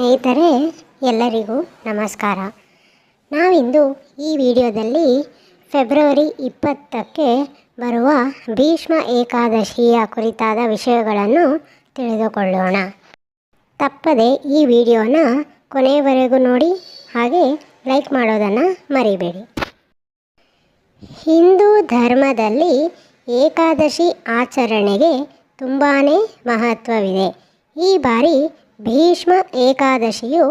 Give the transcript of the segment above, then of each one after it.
ಸ್ನೇಹಿತರೆ, ಎಲ್ಲರಿಗೂ ನಮಸ್ಕಾರ. ನಾವಿಂದು ಈ ವಿಡಿಯೋದಲ್ಲಿ ಫೆಬ್ರವರಿ ಇಪ್ಪತ್ತಕ್ಕೆ ಬರುವ ಭೀಷ್ಮ ಏಕಾದಶಿಯ ಕುರಿತಾದ ವಿಷಯಗಳನ್ನು ತಿಳಿದುಕೊಳ್ಳೋಣ. ತಪ್ಪದೆ ಈ ವಿಡಿಯೋನ ಕೊನೆಯವರೆಗೂ ನೋಡಿ, ಹಾಗೆ ಲೈಕ್ ಮಾಡೋದನ್ನು ಮರಿಬೇಡಿ. ಹಿಂದೂ ಧರ್ಮದಲ್ಲಿ ಏಕಾದಶಿ ಆಚರಣೆಗೆ ತುಂಬಾ ಮಹತ್ವವಿದೆ. ಈ ಬಾರಿ ಭೀಷ್ಮ ಏಕಾದಶಿಯು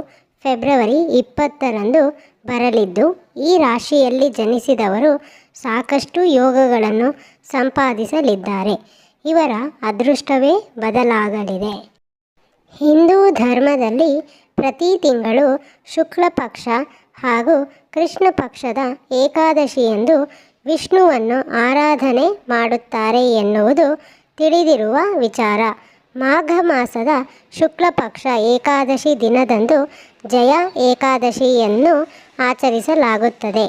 ಫೆಬ್ರವರಿ ಇಪ್ಪತ್ತರಂದು ಬರಲಿದ್ದು, ಈ ರಾಶಿಯಲ್ಲಿ ಜನಿಸಿದವರು ಸಾಕಷ್ಟು ಯೋಗಗಳನ್ನು ಸಂಪಾದಿಸಲಿದ್ದಾರೆ. ಇವರ ಅದೃಷ್ಟವೇ ಬದಲಾಗಲಿದೆ. ಹಿಂದೂ ಧರ್ಮದಲ್ಲಿ ಪ್ರತಿ ತಿಂಗಳು ಶುಕ್ಲ ಪಕ್ಷ ಹಾಗೂ ಕೃಷ್ಣ ಪಕ್ಷದ ಏಕಾದಶಿಯಂದು ವಿಷ್ಣುವನ್ನು ಆರಾಧನೆ ಮಾಡುತ್ತಾರೆ ಎನ್ನುವುದು ತಿಳಿದಿರುವ ವಿಚಾರ. ಮಾಘ ಮಾಸದ ಶುಕ್ಲಪಕ್ಷ ಏಕಾದಶಿ ದಿನದಂದು ಜಯ ಏಕಾದಶಿಯನ್ನು ಆಚರಿಸಲಾಗುತ್ತದೆ.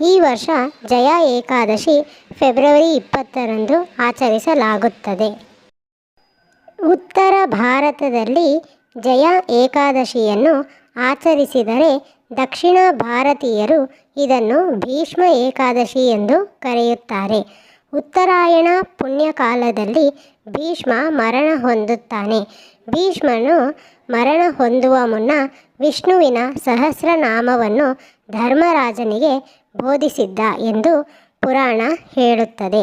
ಈ ವರ್ಷ ಜಯ ಏಕಾದಶಿ ಫೆಬ್ರವರಿ ಇಪ್ಪತ್ತರಂದು ಆಚರಿಸಲಾಗುತ್ತದೆ. ಉತ್ತರ ಭಾರತದಲ್ಲಿ ಜಯ ಏಕಾದಶಿಯನ್ನು ಆಚರಿಸಿದರೆ ದಕ್ಷಿಣ ಭಾರತೀಯರು ಇದನ್ನು ಭೀಷ್ಮ ಏಕಾದಶಿ ಎಂದು ಕರೆಯುತ್ತಾರೆ. ಉತ್ತರಾಯಣ ಪುಣ್ಯಕಾಲದಲ್ಲಿ ಭೀಷ್ಮ ಮರಣ ಹೊಂದುತ್ತಾನೆ. ಭೀಷ್ಮನು ಮರಣ ಹೊಂದುವ ಮುನ್ನ ವಿಷ್ಣುವಿನ ಸಹಸ್ರನಾಮವನ್ನು ಧರ್ಮರಾಜನಿಗೆ ಬೋಧಿಸಿದ್ದ ಎಂದು ಪುರಾಣ ಹೇಳುತ್ತದೆ.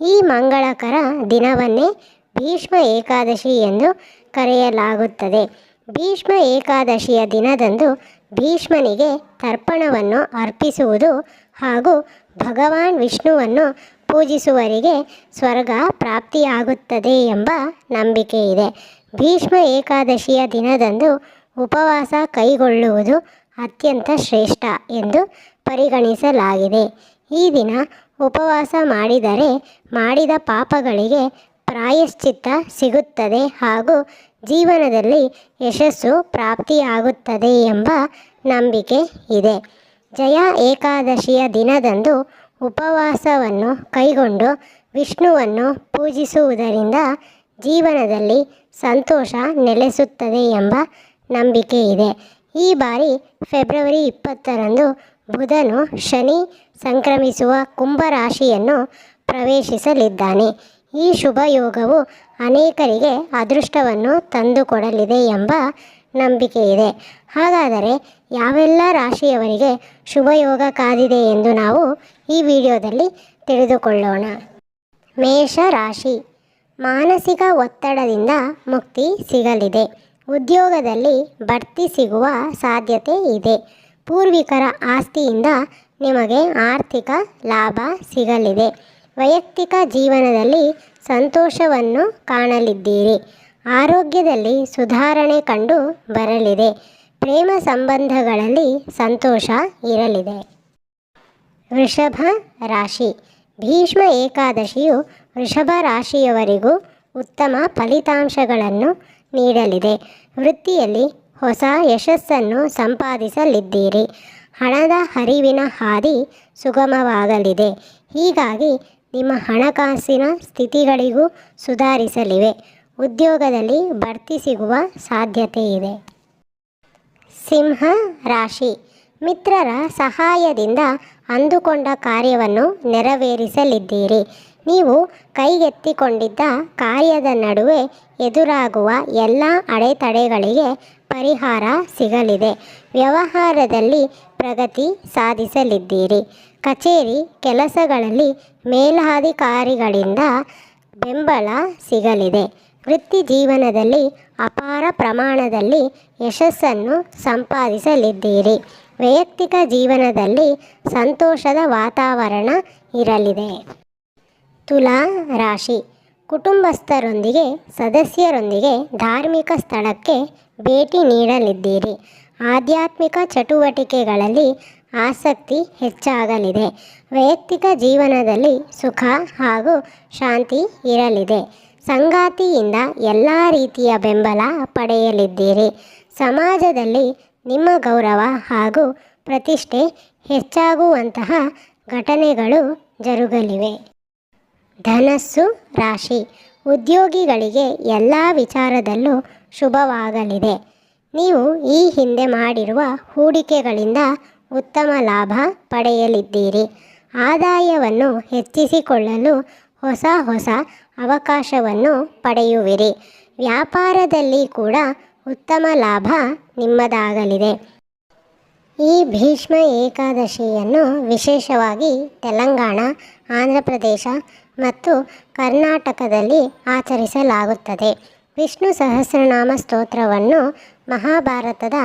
ಈ ಮಂಗಳಕರ ದಿನವನ್ನೇ ಭೀಷ್ಮ ಏಕಾದಶಿ ಎಂದು ಕರೆಯಲಾಗುತ್ತದೆ. ಭೀಷ್ಮ ಏಕಾದಶಿಯ ದಿನದಂದು ಭೀಷ್ಮನಿಗೆ ತರ್ಪಣವನ್ನು ಅರ್ಪಿಸುವುದು ಹಾಗೂ ಭಗವಾನ್ ವಿಷ್ಣುವನ್ನು ಪೂಜಿಸುವರಿಗೆ ಸ್ವರ್ಗ ಪ್ರಾಪ್ತಿಯಾಗುತ್ತದೆ ಎಂಬ ನಂಬಿಕೆ ಇದೆ. ಭೀಷ್ಮ ಏಕಾದಶಿಯ ದಿನದಂದು ಉಪವಾಸ ಕೈಗೊಳ್ಳುವುದು ಅತ್ಯಂತ ಶ್ರೇಷ್ಠ ಎಂದು ಪರಿಗಣಿಸಲಾಗಿದೆ. ಈ ದಿನ ಉಪವಾಸ ಮಾಡಿದರೆ ಮಾಡಿದ ಪಾಪಗಳಿಗೆ ಪ್ರಾಯಶ್ಚಿತ್ತ ಸಿಗುತ್ತದೆ ಹಾಗೂ ಜೀವನದಲ್ಲಿ ಯಶಸ್ಸು ಪ್ರಾಪ್ತಿಯಾಗುತ್ತದೆ ಎಂಬ ನಂಬಿಕೆ ಇದೆ. ಜಯ ಏಕಾದಶಿಯ ದಿನದಂದು ಉಪವಾಸವನ್ನು ಕೈಗೊಂಡು ವಿಷ್ಣುವನ್ನು ಪೂಜಿಸುವುದರಿಂದ ಜೀವನದಲ್ಲಿ ಸಂತೋಷ ನೆಲೆಸುತ್ತದೆ ಎಂಬ ನಂಬಿಕೆ ಇದೆ. ಈ ಬಾರಿ ಫೆಬ್ರವರಿ ಇಪ್ಪತ್ತರಂದು ಬುಧನು ಶನಿ ಸಂಕ್ರಮಿಸುವ ಕುಂಭರಾಶಿಯನ್ನು ಪ್ರವೇಶಿಸಲಿದ್ದಾನೆ. ಈ ಶುಭಯೋಗವು ಅನೇಕರಿಗೆ ಅದೃಷ್ಟವನ್ನು ತಂದುಕೊಡಲಿದೆ ಎಂಬ ನಂಬಿಕೆ ಇದೆ. ಹಾಗಾದರೆ ಯಾವೆಲ್ಲ ರಾಶಿಯವರಿಗೆ ಶುಭಯೋಗ ಕಾದಿದೆ ಎಂದು ನಾವು ಈ ವಿಡಿಯೋದಲ್ಲಿ ತಿಳಿದುಕೊಳ್ಳೋಣ. ಮೇಷ ರಾಶಿ. ಮಾನಸಿಕ ಒತ್ತಡದಿಂದ ಮುಕ್ತಿ ಸಿಗಲಿದೆ. ಉದ್ಯೋಗದಲ್ಲಿ ಬಡ್ತಿ ಸಿಗುವ ಸಾಧ್ಯತೆ ಇದೆ. ಪೂರ್ವಿಕರ ಆಸ್ತಿಯಿಂದ ನಿಮಗೆ ಆರ್ಥಿಕ ಲಾಭ ಸಿಗಲಿದೆ. ವೈಯಕ್ತಿಕ ಜೀವನದಲ್ಲಿ ಸಂತೋಷವನ್ನು ಕಾಣಲಿದ್ದೀರಿ. ಆರೋಗ್ಯದಲ್ಲಿ ಸುಧಾರಣೆ ಕಂಡು ಬರಲಿದೆ. ಪ್ರೇಮ ಸಂಬಂಧಗಳಲ್ಲಿ ಸಂತೋಷ ಇರಲಿದೆ. ವೃಷಭ ರಾಶಿ. ಭೀಷ್ಮ ಏಕಾದಶಿಯು ವೃಷಭ ರಾಶಿಯವರಿಗೂ ಉತ್ತಮ ಫಲಿತಾಂಶಗಳನ್ನು ನೀಡಲಿದೆ. ವೃತ್ತಿಯಲ್ಲಿ ಹೊಸ ಯಶಸ್ಸನ್ನು ಸಂಪಾದಿಸಲಿದ್ದೀರಿ. ಹಣದ ಹರಿವಿನ ಹಾದಿ ಸುಗಮವಾಗಲಿದೆ. ಹೀಗಾಗಿ ನಿಮ್ಮ ಹಣಕಾಸಿನ ಸ್ಥಿತಿಗಳಿಗೂ ಸುಧಾರಿಸಲಿವೆ. ಉದ್ಯೋಗದಲ್ಲಿ ಬಡ್ತಿ ಸಿಗುವ ಸಾಧ್ಯತೆ ಇದೆ. ಸಿಂಹ ರಾಶಿ. ಮಿತ್ರರ ಸಹಾಯದಿಂದ ಅಂದುಕೊಂಡ ಕಾರ್ಯವನ್ನು ನೆರವೇರಿಸಲಿದ್ದೀರಿ. ನೀವು ಕೈಗೆತ್ತಿಕೊಂಡಿದ್ದ ಕಾರ್ಯದ ನಡುವೆ ಎದುರಾಗುವ ಎಲ್ಲ ಅಡೆತಡೆಗಳಿಗೆ ಪರಿಹಾರ ಸಿಗಲಿದೆ. ವ್ಯವಹಾರದಲ್ಲಿ ಪ್ರಗತಿ ಸಾಧಿಸಲಿದ್ದೀರಿ. ಕಚೇರಿ ಕೆಲಸಗಳಲ್ಲಿ ಮೇಲಾಧಿಕಾರಿಗಳಿಂದ ಬೆಂಬಲ ಸಿಗಲಿದೆ. ವೃತ್ತಿ ಜೀವನದಲ್ಲಿ ಅಪಾರ ಪ್ರಮಾಣದಲ್ಲಿ ಯಶಸ್ಸನ್ನು ಸಂಪಾದಿಸಲಿದ್ದೀರಿ. ವೈಯಕ್ತಿಕ ಜೀವನದಲ್ಲಿ ಸಂತೋಷದ ವಾತಾವರಣ ಇರಲಿದೆ. ತುಲಾ ರಾಶಿ. ಕುಟುಂಬಸ್ಥರೊಂದಿಗೆ, ಸದಸ್ಯರೊಂದಿಗೆ ಧಾರ್ಮಿಕ ಸ್ಥಳಕ್ಕೆ ಭೇಟಿ ನೀಡಲಿದ್ದೀರಿ. ಆಧ್ಯಾತ್ಮಿಕ ಚಟುವಟಿಕೆಗಳಲ್ಲಿ ಆಸಕ್ತಿ ಹೆಚ್ಚಾಗಲಿದೆ. ವೈಯಕ್ತಿಕ ಜೀವನದಲ್ಲಿ ಸುಖ ಹಾಗೂ ಶಾಂತಿ ಇರಲಿದೆ. ಸಂಗಾತಿಯಿಂದ ಎಲ್ಲ ರೀತಿಯ ಬೆಂಬಲ ಪಡೆಯಲಿದ್ದೀರಿ. ಸಮಾಜದಲ್ಲಿ ನಿಮ್ಮ ಗೌರವ ಹಾಗೂ ಪ್ರತಿಷ್ಠೆ ಹೆಚ್ಚಾಗುವಂತಹ ಘಟನೆಗಳು ಜರುಗಲಿವೆ. ಧನಸ್ಸು ರಾಶಿ ಉದ್ಯೋಗಿಗಳಿಗೆ ಎಲ್ಲ ವಿಚಾರದಲ್ಲೂ ಶುಭವಾಗಲಿದೆ. ನೀವು ಈ ಹಿಂದೆ ಮಾಡಿರುವ ಹೂಡಿಕೆಗಳಿಂದ ಉತ್ತಮ ಲಾಭ ಪಡೆಯಲಿದ್ದೀರಿ. ಆದಾಯವನ್ನು ಹೆಚ್ಚಿಸಿಕೊಳ್ಳಲು ಹೊಸ ಹೊಸ ಅವಕಾಶವನ್ನು ಪಡೆಯುವಿರಿ. ವ್ಯಾಪಾರದಲ್ಲಿ ಕೂಡ ಉತ್ತಮ ಲಾಭ ನಿಮ್ಮದಾಗಲಿದೆ. ಈ ಭೀಷ್ಮ ಏಕಾದಶಿಯನ್ನು ವಿಶೇಷವಾಗಿ ತೆಲಂಗಾಣ ಆಂಧ್ರ ಪ್ರದೇಶ ಮತ್ತು ಕರ್ನಾಟಕದಲ್ಲಿ ಆಚರಿಸಲಾಗುತ್ತದೆ. ವಿಷ್ಣು ಸಹಸ್ರನಾಮ ಸ್ತೋತ್ರವನ್ನು ಮಹಾಭಾರತದ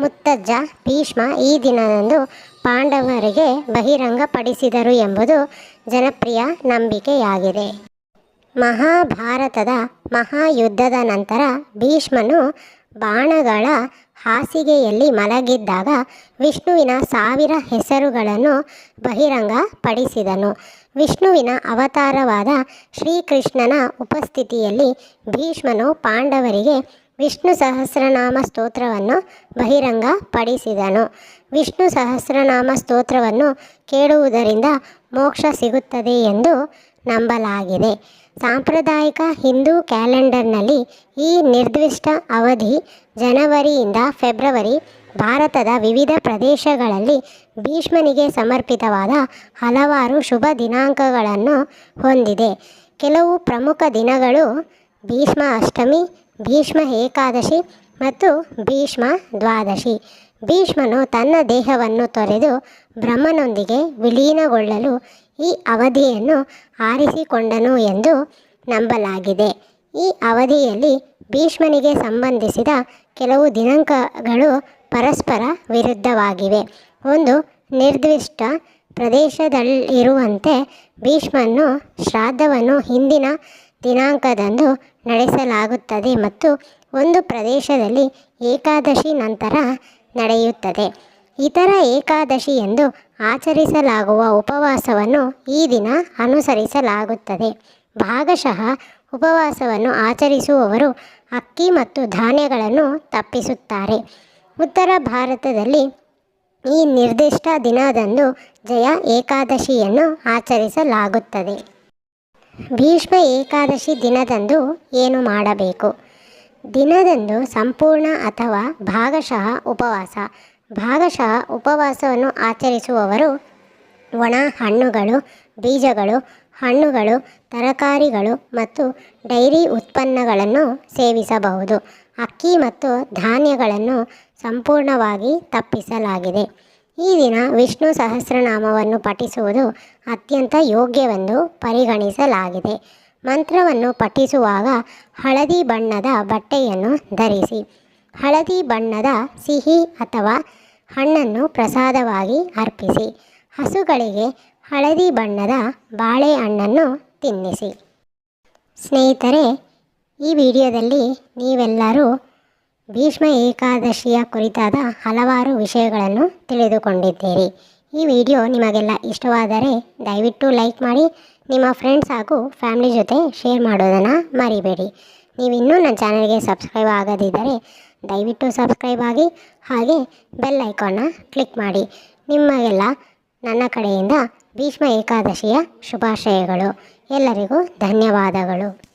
ಮುತ್ತಜ್ಜ ಭೀಷ್ಮ ಈ ದಿನದಂದು ಪಾಂಡವರಿಗೆ ಬಹಿರಂಗಪಡಿಸಿದರು ಎಂಬುದು ಜನಪ್ರಿಯ ನಂಬಿಕೆಯಾಗಿದೆ. ಮಹಾಭಾರತದ ಮಹಾಯುದ್ಧದ ನಂತರ ಭೀಷ್ಮನು ಬಾಣಗಳ ಹಾಸಿಗೆಯಲ್ಲಿ ಮಲಗಿದ್ದಾಗ ವಿಷ್ಣುವಿನ ಸಾವಿರ ಹೆಸರುಗಳನ್ನು ಬಹಿರಂಗಪಡಿಸಿದನು. ವಿಷ್ಣುವಿನ ಅವತಾರವಾದ ಶ್ರೀಕೃಷ್ಣನ ಉಪಸ್ಥಿತಿಯಲ್ಲಿ ಭೀಷ್ಮನು ಪಾಂಡವರಿಗೆ ವಿಷ್ಣು ಸಹಸ್ರನಾಮ ಸ್ತೋತ್ರವನ್ನು ಬಹಿರಂಗಪಡಿಸಿದನು. ವಿಷ್ಣು ಸಹಸ್ರನಾಮ ಸ್ತೋತ್ರವನ್ನು ಕೇಳುವುದರಿಂದ ಮೋಕ್ಷ ಸಿಗುತ್ತದೆ ಎಂದು ನಂಬಲಾಗಿದೆ. ಸಾಂಪ್ರದಾಯಿಕ ಹಿಂದೂ ಕ್ಯಾಲೆಂಡರ್ನಲ್ಲಿ ಈ ನಿರ್ದಿಷ್ಟ ಅವಧಿ ಜನವರಿಯಿಂದ ಫೆಬ್ರವರಿ ಭಾರತದ ವಿವಿಧ ಪ್ರದೇಶಗಳಲ್ಲಿ ಭೀಷ್ಮನಿಗೆ ಸಮರ್ಪಿತವಾದ ಹಲವಾರು ಶುಭ ದಿನಾಂಕಗಳನ್ನು ಹೊಂದಿದೆ. ಕೆಲವು ಪ್ರಮುಖ ದಿನಗಳು ಭೀಷ್ಮ ಅಷ್ಟಮಿ, ಭೀಷ್ಮ ಏಕಾದಶಿ ಮತ್ತು ಭೀಷ್ಮ ದ್ವಾದಶಿ. ಭೀಷ್ಮನು ತನ್ನ ದೇಹವನ್ನು ತೊರೆದು ಬ್ರಹ್ಮನೊಂದಿಗೆ ವಿಲೀನಗೊಳ್ಳಲು ಈ ಅವಧಿಯನ್ನು ಆರಿಸಿಕೊಂಡನು ಎಂದು ನಂಬಲಾಗಿದೆ. ಈ ಅವಧಿಯಲ್ಲಿ ಭೀಷ್ಮನಿಗೆ ಸಂಬಂಧಿಸಿದ ಕೆಲವು ದಿನಾಂಕಗಳು ಪರಸ್ಪರ ವಿರುದ್ಧವಾಗಿವೆ. ಒಂದು, ನಿರ್ದಿಷ್ಟ ಪ್ರದೇಶದಲ್ಲಿರುವಂತೆ ಭೀಷ್ಮನ್ನು ಶ್ರಾದ್ದವನ್ನು ಹಿಂದಿನ ದಿನಾಂಕದಂದು ನಡೆಸಲಾಗುತ್ತದೆ ಮತ್ತು ಒಂದು ಪ್ರದೇಶದಲ್ಲಿ ಏಕಾದಶಿ ನಂತರ ನಡೆಯುತ್ತದೆ. ಇತರ ಏಕಾದಶಿ ಎಂದು ಆಚರಿಸಲಾಗುವ ಉಪವಾಸವನ್ನು ಈ ದಿನ ಅನುಸರಿಸಲಾಗುತ್ತದೆ. ಭಾಗಶಃ ಉಪವಾಸವನ್ನು ಆಚರಿಸುವವರು ಅಕ್ಕಿ ಮತ್ತು ಧಾನ್ಯಗಳನ್ನು ತಪ್ಪಿಸುತ್ತಾರೆ. ಉತ್ತರ ಭಾರತದಲ್ಲಿ ಈ ನಿರ್ದಿಷ್ಟ ದಿನದಂದು ಜಯ ಏಕಾದಶಿಯನ್ನು ಆಚರಿಸಲಾಗುತ್ತದೆ. ಭೀಷ್ಮ ಏಕಾದಶಿ ದಿನದಂದು ಏನು ಮಾಡಬೇಕು? ದಿನದಂದು ಸಂಪೂರ್ಣ ಅಥವಾ ಭಾಗಶಃ ಉಪವಾಸ. ಭಾಗಶಃ ಉಪವಾಸವನ್ನು ಆಚರಿಸುವವರು ಒಣ ಹಣ್ಣುಗಳು, ಬೀಜಗಳು, ಹಣ್ಣುಗಳು, ತರಕಾರಿಗಳು ಮತ್ತು ಡೈರಿ ಉತ್ಪನ್ನಗಳನ್ನು ಸೇವಿಸಬಹುದು. ಅಕ್ಕಿ ಮತ್ತು ಧಾನ್ಯಗಳನ್ನು ಸಂಪೂರ್ಣವಾಗಿ ತಪ್ಪಿಸಲಾಗಿದೆ. ಈ ದಿನ ವಿಷ್ಣು ಸಹಸ್ರನಾಮವನ್ನು ಪಠಿಸುವುದು ಅತ್ಯಂತ ಯೋಗ್ಯವೆಂದು ಪರಿಗಣಿಸಲಾಗಿದೆ. ಮಂತ್ರವನ್ನು ಪಠಿಸುವಾಗ ಹಳದಿ ಬಣ್ಣದ ಬಟ್ಟೆಯನ್ನು ಧರಿಸಿ, ಹಳದಿ ಬಣ್ಣದ ಸಿಹಿ ಅಥವಾ ಹಣ್ಣನ್ನು ಪ್ರಸಾದವಾಗಿ ಅರ್ಪಿಸಿ, ಹಸುಗಳಿಗೆ ಹಳದಿ ಬಣ್ಣದ ಬಾಳೆಹಣ್ಣನ್ನು ತಿನ್ನಿಸಿ. ಸ್ನೇಹಿತರೆ, ಈ ವಿಡಿಯೋದಲ್ಲಿ ನೀವೆಲ್ಲರೂ ಭೀಷ್ಮ ಏಕಾದಶಿಯ ಕುರಿತಾದ ಹಲವಾರು ವಿಷಯಗಳನ್ನು ತಿಳಿದುಕೊಂಡಿದ್ದೀರಿ. ಈ ವಿಡಿಯೋ ನಿಮಗೆಲ್ಲ ಇಷ್ಟವಾದರೆ ದಯವಿಟ್ಟು ಲೈಕ್ ಮಾಡಿ, ನಿಮ್ಮ ಫ್ರೆಂಡ್ಸ್ ಹಾಗೂ ಫ್ಯಾಮಿಲಿ ಜೊತೆ ಶೇರ್ ಮಾಡೋದನ್ನು ಮರಿಬೇಡಿ. ನೀವಿನ್ನೂ ನನ್ನ ಚಾನಲ್ಗೆ ಸಬ್ಸ್ಕ್ರೈಬ್ ಆಗದಿದ್ದರೆ ದಯವಿಟ್ಟು ಸಬ್ಸ್ಕ್ರೈಬ್ ಆಗಿ ಹಾಗೆ ಬೆಲ್ ಐಕಾನ್ನ ಕ್ಲಿಕ್ ಮಾಡಿ. ನಿಮಗೆಲ್ಲ ನನ್ನ ಕಡೆಯಿಂದ ಭೀಷ್ಮ ಏಕಾದಶಿಯ ಶುಭಾಶಯಗಳು. ಎಲ್ಲರಿಗೂ ಧನ್ಯವಾದಗಳು.